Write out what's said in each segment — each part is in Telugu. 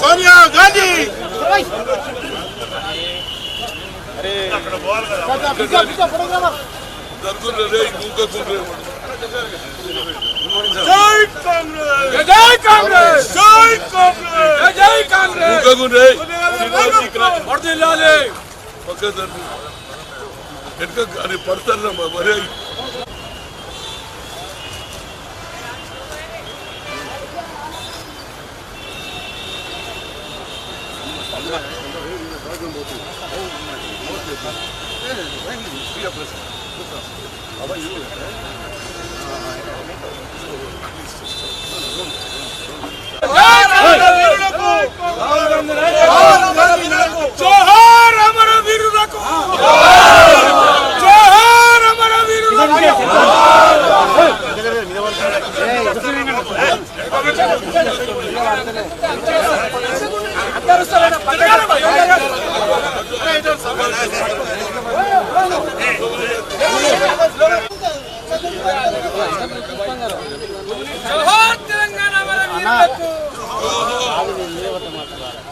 సోనియా గాంధీ! పక్కన పడతారు మరీ Hey,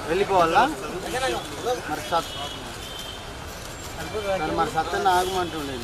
వెళ్ళిపోవాలా? మరి సత్ మరి సత్యన్న ఆగమంటుండే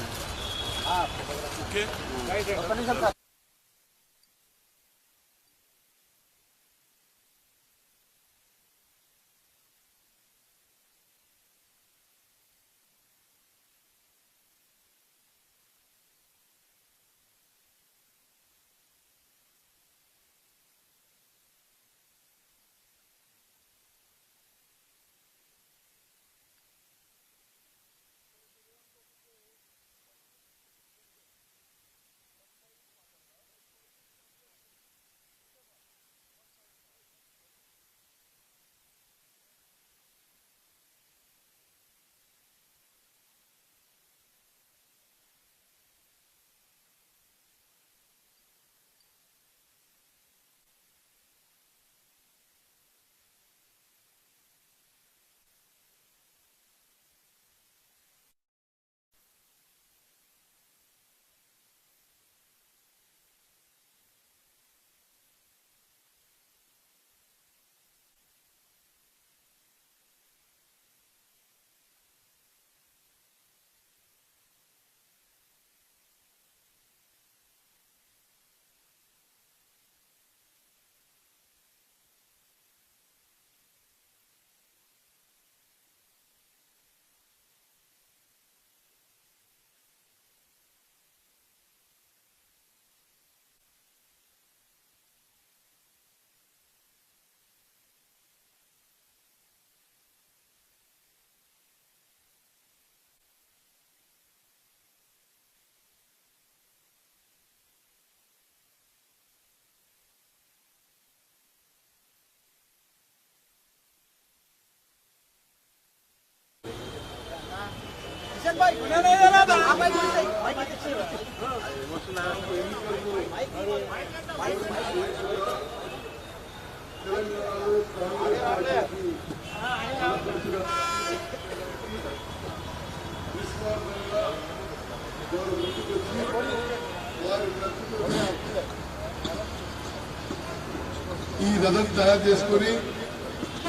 ఈ రథం తయారు చేసుకొని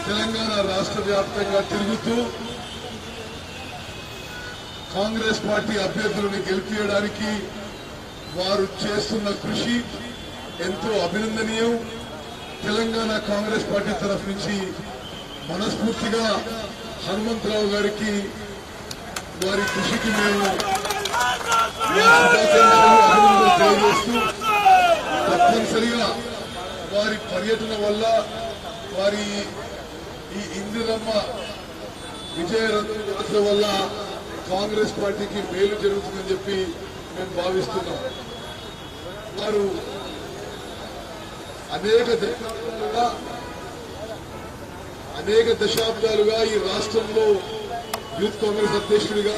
తెలంగాణ రాష్ట్ర వ్యాప్తంగా తిరుగుతూ కాంగ్రెస్ పార్టీ అభ్యర్థులను గెలిపించడానికి వారు చేస్తున్న కృషి ఎంతో అభినందనీయం. తెలంగాణ కాంగ్రెస్ పార్టీ తరఫు నుంచి మనస్ఫూర్తిగా హనుమంతరావు గారికి వారి కృషికి మేము తెలియజేస్తూ తప్పనిసరిగా వారి పర్యటన వల్ల వారి ఈ ఇందిరమ్మ విజయ వల్ల కాంగ్రెస్ పార్టీకి మేలు జరుగుతుందని చెప్పి మేము భావిస్తున్నాం. వారు అనేక దశాబ్దాలుగా అనేక దశాబ్దాలుగా ఈ రాష్ట్రంలో యూత్ కాంగ్రెస్ అధ్యక్షుడిగా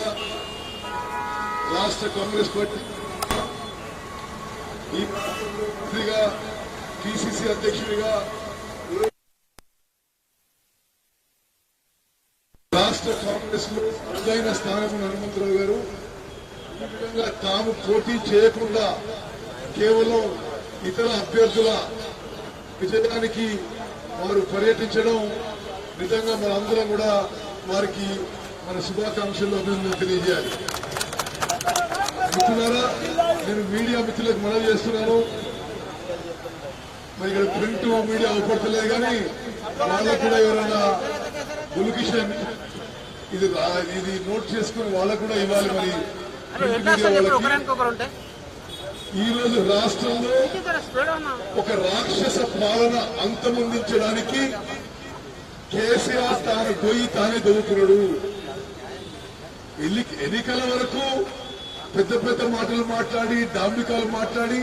రాష్ట్ర కాంగ్రెస్ పార్టీ ఈ పిసిసి అధ్యక్షుడిగా కాంగ్రెస్లో కాంగ్రెస్ అరుదైన స్థానం హనుమంతరావు గారు. ఈ విధంగా తాము పోటీ చేయకుండా కేవలం ఇతర అభ్యర్థుల విజయానికి వారు పర్యటించడం నిజంగా మనందరం కూడా వారికి మన శుభాకాంక్షలు అభినందనలు తెలియజేయాలి. మిత్రులారా నేను మీడియా మిత్రులకు మనవి చేస్తున్నాను. మరి ఇక్కడ ప్రింట్ మీడియా అవపడతలేదు కానీ వాళ్ళకు కూడా ఎవరైనా ఇది ఇది నోట్ చేసుకుని వాళ్ళకు కూడా ఇవ్వాలి మరి. ఈ రోజు రాష్ట్రంలో ఒక రాక్షస పాలన అంతమొందించడానికి కేసీఆర్ తాను పోయి తానే దొరుకుతున్నాడు. ఎన్నికల వరకు పెద్ద పెద్ద మాటలు మాట్లాడి డాంబికాలు మాట్లాడి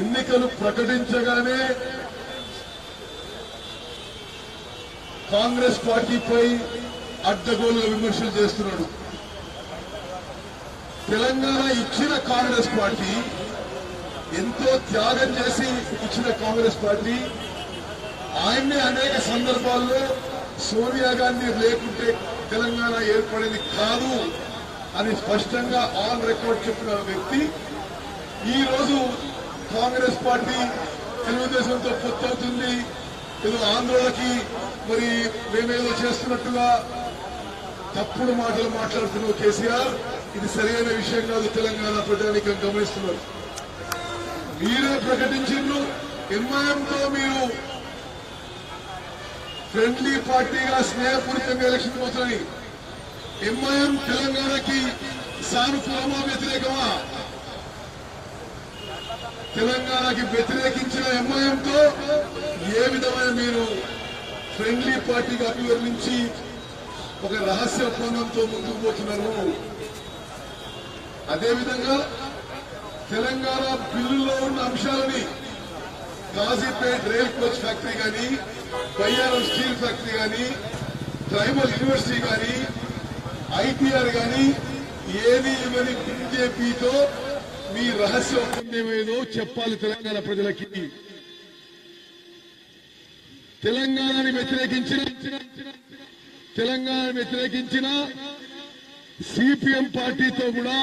ఎన్నికలు ప్రకటించగానే కాంగ్రెస్ పార్టీపై అడ్డగోలుగా విమర్శలు చేస్తున్నాడు. తెలంగాణ ఇచ్చిన కాంగ్రెస్ పార్టీ ఎంతో త్యాగం చేసి ఇచ్చిన కాంగ్రెస్ పార్టీ. ఆయన్ని అనేక సందర్భాల్లో సోనియా గాంధీ లేకుంటే తెలంగాణ ఏర్పడింది కాదు అని స్పష్టంగా ఆన్ రికార్డ్ చెప్పిన వ్యక్తి. ఈ రోజు కాంగ్రెస్ పార్టీ తెలుగుదేశంతో పొత్తవుతుంది. ఏదో ఆంధ్రులకి మరి మేమేదో చేస్తున్నట్టుగా తప్పుడు మాటలు మాట్లాడుతున్నావు కేసీఆర్ ఇది సరైన విషయం కాదు తెలంగాణ ప్రజానికం గమనిస్తున్నారు. మీరే ప్రకటించిండ్రు ఎంఐఎంతో మీరు ఫ్రెండ్లీ పార్టీగా స్నేహపూరితంగా ఎలక్షన్ పోతున్నాయి. ఎంఐఎం తెలంగాణకి సానుకూలమా వ్యతిరేకమా? తెలంగాణకి వ్యతిరేకించిన ఎంఐఎంతో ఏ విధమైన మీరు ఫ్రెండ్లీ పార్టీగా అభివర్ణించి ఒక రహస్య ఒప్పందంతో ముందుకు పోతున్నారు. అదేవిధంగా తెలంగాణ బిల్లులో ఉన్న అంశాలని కాజీపేట్ రైల్ కోచ్ ఫ్యాక్టరీ కానీ బయ్యారం స్టీల్ ఫ్యాక్టరీ కానీ ట్రైబల్ యూనివర్సిటీ కానీ ఐటీఆర్ కానీ ఏది ఇవ్వని బీజేపీతో మీ రహస్య ఒప్పందం ఏదో చెప్పాలి తెలంగాణ ప్రజలకి. తెలంగాణని వ్యతిరేకించిన తెలంగాణ వ్యతిరేకించిన సిపిఎం పార్టీతో కూడా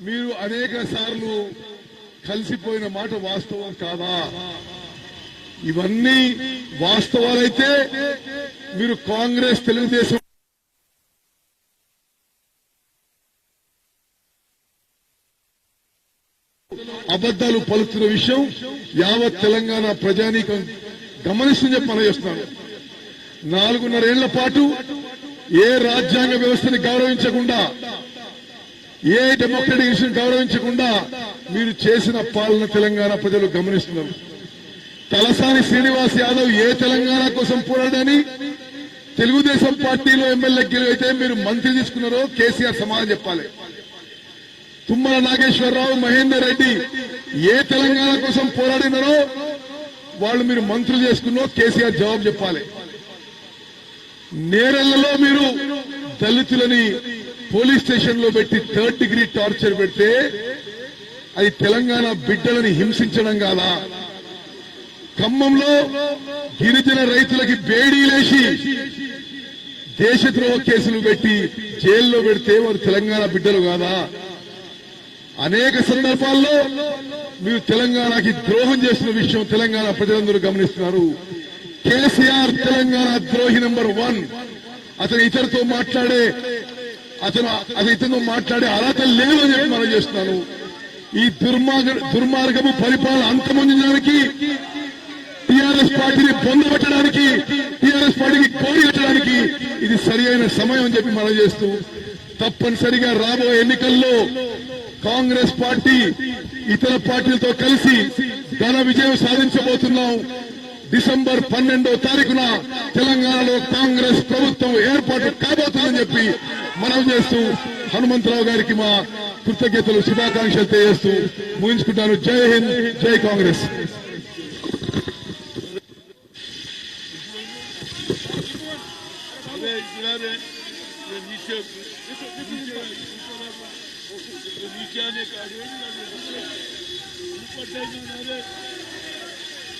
మీరు అనేక సార్లు కలిసిపోయిన మాట వాస్తవం కాదా? ఇవన్నీ వాస్తవాలైతే మీరు కాంగ్రెస్ తెలుగుదేశం అబద్దాలు పలుకుతున్న విషయం యావత్ తెలంగాణ ప్రజానీకం గమనిస్తుందని చెప్పి మనం చేస్తున్నాను నాలుగున్నరేళ్ళ పాటు ఏ రాజ్యాంగ వ్యవస్థని గౌరవించకుండా ఏ డెమోక్రటిక్ ఇన్స్టిట్యూట్ గౌరవించకుండా మీరు చేసిన పాలన తెలంగాణ ప్రజలు గమనిస్తున్నారు. తలసాని శ్రీనివాస్ యాదవ్ ఏ తెలంగాణ కోసం పోరాడని తెలుగుదేశం పార్టీలో ఎమ్మెల్యే గెలువైతే మీరు మంత్రి తీసుకున్నారో కేసీఆర్ సమాధానం చెప్పాలి. తుమ్మల నాగేశ్వరరావు మహేందర్ రెడ్డి ఏ తెలంగాణ కోసం పోరాడినారో వాళ్ళు మీరు మంత్రులు చేసుకున్నో కేసీఆర్ జవాబు చెప్పాలి. నేరలలో మీరు దళితులని పోలీస్ స్టేషన్లో పెట్టి థర్డ్ డిగ్రీ టార్చర్ పెడితే అది తెలంగాణ బిడ్డలని హింసించడం కాదా? ఖమ్మంలో గిరిజన రైతులకి బేడీలేసి దేశద్రోహ కేసులు పెట్టి జైల్లో పెడితే వారు తెలంగాణ బిడ్డలు కాదా? అనేక సందర్భాల్లో మీరు తెలంగాణకి ద్రోహం చేసిన విషయం తెలంగాణ ప్రజలందరూ గమనిస్తున్నారు. కేసీఆర్ తెలంగాణ ద్రోహి నెంబర్ వన్. అతను ఇతరుతో మాట్లాడే అతను అతను ఇతను మాట్లాడే అర్హత లేదు అని చెప్పి మనం చేస్తున్నాను. ఈ దుర్మార్గ దుర్మార్గము పరిపాలన అంతమొందడానికి టిఆర్ఎస్ పార్టీని పొందబెట్టడానికి టిఆర్ఎస్ పార్టీకి కోడి కట్టడానికి ఇది సరి అయిన సమయం అని చెప్పి మనం చేస్తూ తప్పనిసరిగా రాబోయే ఎన్నికల్లో కాంగ్రెస్ పార్టీ ఇతర పార్టీలతో కలిసి ఘన విజయం సాధించబోతున్నాం. డిసెంబర్ పన్నెండో తారీఖున తెలంగాణలో కాంగ్రెస్ ప్రభుత్వం ఏర్పాటు కాబోతుందని చెప్పి మనం చేస్తూ హనుమంతరావు గారికి మా కృతజ్ఞతలు శుభాకాంక్షలు తెలియజేస్తూ ముగించుకుంటాను. జై హింద్ జై కాంగ్రెస్.